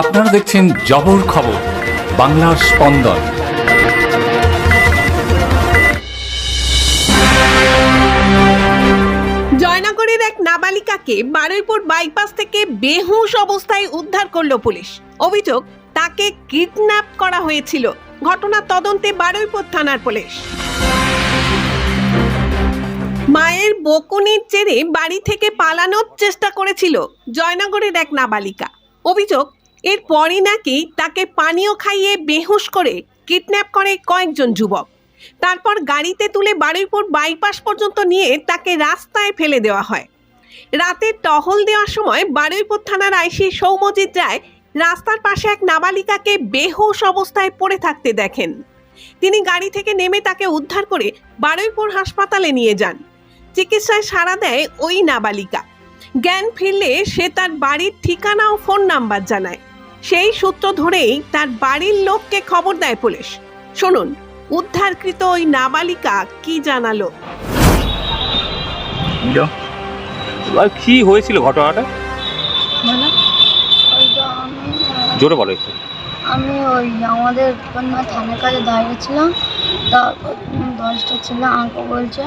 আপনারা দেখছেন জবর খবর, বাংলার স্পন্দন। জয়নগরের এক নাবালিকাকে বারুইপুর বাইপাস থেকে বেহুশ অবস্থায় উদ্ধার করল পুলিশ। অভিযোগ, তাকে কিডন্যাপ করা হয়েছিল। ঘটনার তদন্তে বারুইপুর থানার পুলিশ। মায়ের বকুনির জেরে বাড়ি থেকে পালানোর চেষ্টা করেছিল জয়নগরের এক নাবালিকা। অভিযোগ এরপরই নাকি তাকে পানীয় খাইয়ে বেহুশ করে কিডন্যাপ করে কয়েকজন যুবক। তারপর গাড়িতে তুলে বারুইপুর বাইপাস পর্যন্ত নিয়ে তাকে রাস্তায় ফেলে দেওয়া হয়। রাতে টহল দেওয়ার সময় বারুইপুর থানার আইসি সৌমজিৎ রায় রাস্তার পাশে এক নাবালিকাকে বেহুশ অবস্থায় পড়ে থাকতে দেখেন। তিনি গাড়ি থেকে নেমে তাকে উদ্ধার করে বারুইপুর হাসপাতালে নিয়ে যান। চিকিৎসায় সাড়া দেয় ওই নাবালিকা। জ্ঞান ফিরলে সে তার বাড়ির ঠিকানা ও ফোন নাম্বার জানায়। সেই সূত্র ধরেই তার বাড়ির লোককে খবর দেয় পুলিশ। শুনুন উদ্ধারকৃত ওই নাবালিকা কি জানালো? কি হয়েছিল ঘটনাটা? জোরে বলো একটু। আমি ওই আমাদের থানার কাছে দাঁড়িয়েছিলাম তারপর দশটা ছেলে আমাকে বলছে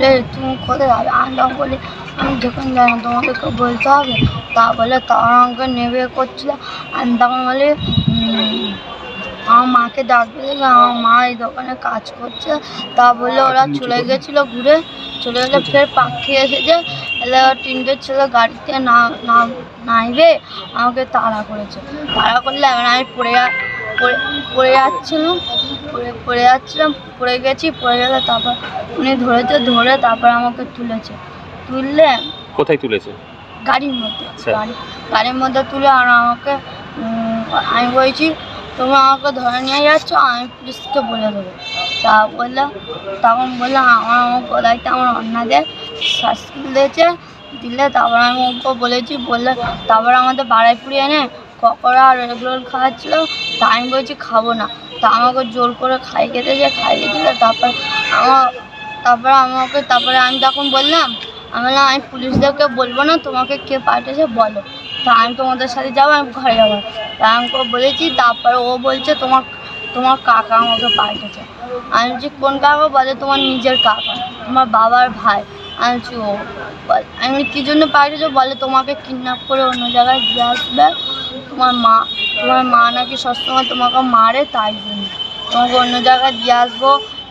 রে তুমি কোথায় যাবে? আমি তখন বলি আমি যখন যাই না তোমাদেরকে বলতে হবে? তা বলে তারা আমাকে নেবে করছিল। আমি তখন বলি আমার মাকে ডাকবে দেখে আমার মা এই দোকানে কাজ করছে। তা বলে ওরা চলে গেছিল ঘুরে চলে গেলে ফের পাখি এসেছে। এলে ওর তিনটে ছেলে গাড়িতে না না নাইবে আমাকে তাড়া করেছে। তাড়া করলে আমি পড়ে পড়ে পড়ে যাচ্ছিলাম পড়ে পড়ে যাচ্ছিলাম পড়ে গেছি পড়ে গেলে তারপর উনি ধরেছে ধরে তারপর আমাকে তুলেছে। তুললে কোথায় তুলেছে? গাড়ির মধ্যে আচ্ছা। গাড়ি গাড়ির মধ্যে তুলে আর আমাকে আমি বলছি তুমি আমাকে ধরে নিয়ে যাচ্ছ আমি পুলিশকে বলে দেবো। তা বলল তখন বললাম আমার আমার গলাইতে আমার অন্যদের শাস্তি দিয়েছে দিলে তারপর আমি ওকে বলেছি বললে তারপর আমাদের বাড়াইপুরি এনে পকোড়া আর এগরোল খাওয়াচ্ছিলো তা আমি বলছি খাব না। তা আমাকে জোর করে খাই খেতে যে খাইয়ে দিলে তারপর আমার, তারপরে আমাকে, তারপরে আমি তখন বললাম, আমি বললাম, আমি পুলিশদেরকে বলব না, তোমাকে কে পাঠিয়েছে বলো। তা আমি তোমাদের সাথে যাব, আমি ঘরে যাব। তা আমি ওকে বলেছি, তারপরে ও বলছে, তোমার তোমার কাকা আমাকে পাঠিয়েছে। আমি বলছি, কোন কাকা? বলে, তোমার নিজের কাকা, তোমার বাবার ভাই। আমি বলছি, ও আমি কী জন্য পাঠিয়েছো? বলে, তোমাকে কিডন্যাপ করে অন্য জায়গায় দিয়ে আসবে। তোমার মা তোমার মা নাকি সবসময় তোমাকে মারে তাই জন্য। তোমাকে অন্য জায়গায় দিয়ে আসব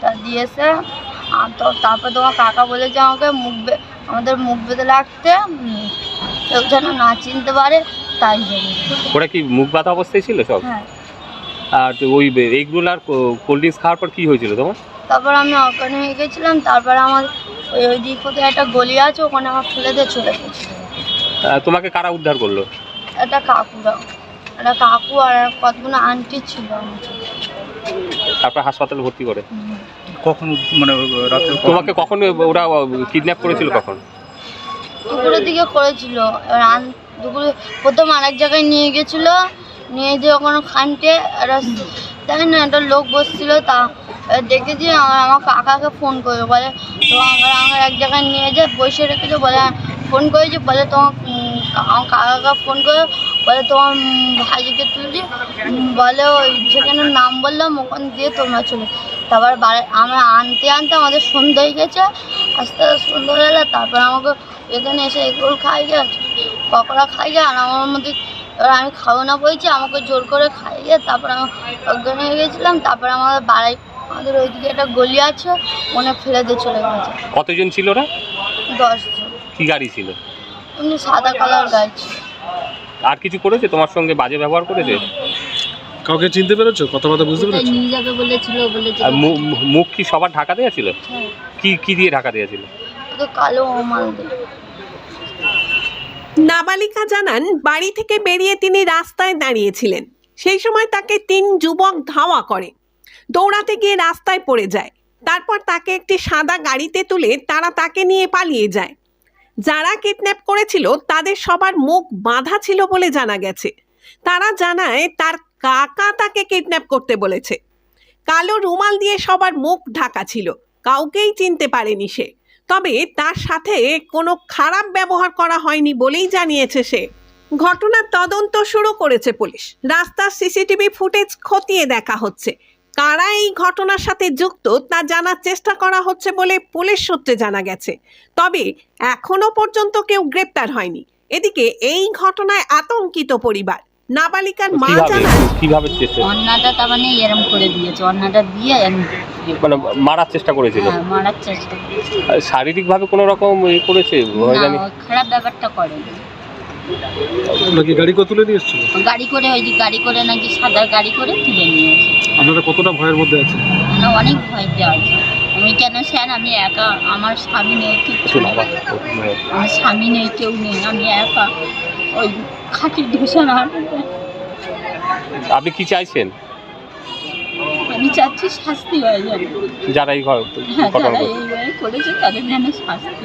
তা দিয়েছে। আর তো তারপর তোমার কাকা বলেছে আমাকে মুখ আমাদের মুখ বেঁধে রাখতে কেউ যেন না চিনতে পারে তাই জন্য। ওরা কি মুখ বাঁধা অবস্থায় ছিল সব? হ্যাঁ। আর তো ওই এগগুলো আর কোল্ড ড্রিঙ্কস খাওয়ার পর কি হয়েছিল তোমার? তারপর আমি অজ্ঞান হয়ে গেছিলাম তারপর আমার ওই ওই দিক কোথায় একটা গলি আছে ওখানে আমার ফেলে দিয়ে চলে গেছে। আহ, তোমাকে কারা উদ্ধার করল? একটা কাকুরা একটা কাকু আর কতগুলো আন্টি ছিল আমার তারপর হাসপাতালে ভর্তি করে। কখন মানে রাতে তোমাকে কখন ওরা কিডন্যাপ করেছিল কখন? দুপুরের দিকে করেছিল। এবার আন দুপুরে প্রথম আরেক জায়গায় নিয়ে গেছিল। নিয়ে যে ওখানে খানটে একটা জানি না একটা লোক বসছিল তা এবার দেখেছি আমার আমার কাকাকে ফোন করে। বলে তো আমার আমার এক জায়গায় নিয়ে যে বসে রেখেছে। বলে ফোন করেছি। বলে তোমার আমার কাকাকে ফোন করে বলে তোমার উম, ভাইজিকে তুলছি। বলে ওই যেখানে নাম বললাম ওখান দিয়ে তোমরা চলে তারপর বাড়ি আমরা আনতে আনতে আমাদের সন্ধ্যা হয়ে গেছে। আস্তে আস্তে সন্ধ্যা হয়ে গেলে তারপর আমাকে এখানে এসে এগরোল খাই গে পকোড়া খাই গে আর আমার মধ্যে এবার আমি খাব না বলছি আমাকে জোর করে খাই গে তারপর আমি অজ্ঞান হয়ে গেছিলাম। তারপর আমাদের বাড়াই আমাদের ওইদিকে একটা গলি আছে মনে ফেলে দিয়ে চলে গেছে। কতজন ছিল ওরা? দশজন। কি গাড়ি ছিল? এমনি সাদা কালার গাছ। আর কিছু করেছে? তোমার সঙ্গে বাজে ব্যবহার করেছে? কাউকে চিনতে পেরেছ? কথাবার্তা বুঝতে পেরেছ? নিয়ে যাবে বলেছিল বলেছিল। আর মু- মু- মুখ কি সবার ঢাকা দেওয়া ছিল? কি কি দিয়ে ঢাকা দেওয়া ছিল? কালো মাল দিয়ে। নাবালিকা জানান বাড়ি থেকে বেরিয়ে তিনি রাস্তায় দাঁড়িয়েছিলেন। সেই সময় তাকে তিন যুবক ধাওয়া করে। দৌড়াতে গিয়ে রাস্তায় পড়ে যায়। তারপর তাকে একটি সাদা গাড়িতে তুলে তারা তাকে নিয়ে পালিয়ে যায়। যারা কিডন্যাপ করেছিল, তাদের সবার মুখ বাঁধা ছিল বলে জানা গেছে। তারা জানায়, তার কাকা তাকে কিডন্যাপ করতে বলেছে। কালো রুমাল দিয়ে সবার মুখ ঢাকা ছিল। কাউকেই চিনতে পারেনি সে। তবে তার সাথে কোনো খারাপ ব্যবহার করা হয়নি বলেই জানিয়েছে সে। ঘটনার তদন্ত শুরু করেছে পুলিশ। রাস্তার সিসিটিভি ফুটেজ খতিয়ে দেখা হচ্ছে। কারা এই ঘটনার সাথে যুক্ত তা জানার চেষ্টা করা হচ্ছে বলে পুলিশ সূত্রে জানা গেছে। তবে এখনও পর্যন্ত কেউ গ্রেপ্তার হয়নি। এদিকে এই ঘটনায় আতঙ্কিত পরিবার। নাবালিকার মা জানান কীভাবে চেষ্টা অন্যটা তার মানে এরম করে দিয়েছে। অন্যটা দিয়ে মানে মারার চেষ্টা করেছিল? হ্যাঁ, মারার চেষ্টা করেছি। শারীরিক ভাবে কোনো রকম এ করেছে? খারাপ ব্যাপারটা করে নাকি গাড়ি করে তুলে নিয়ে এসেছিল? গাড়ি করে ওই যে গাড়ি করে নাকি সাদা গাড়ি করে তুলে নিয়েছে আপনারা কতটা ভয়ের মধ্যে আছেন? আমরা অনেক ভয়তে আছে। আমি কেন স্যার আমি একা আমার স্বামী নেই নেই। নামা। আমার স্বামী নেই কেউ নেই আমি একা। ওই খাঁটি ধূসর আপনি কি চাইছেন? আমি চাচ্ছি শাস্তি হয় যেন যারা এই ঘ- হ্যাঁ যারা? এইভাবে করেছে তাদের যেন শাস্তি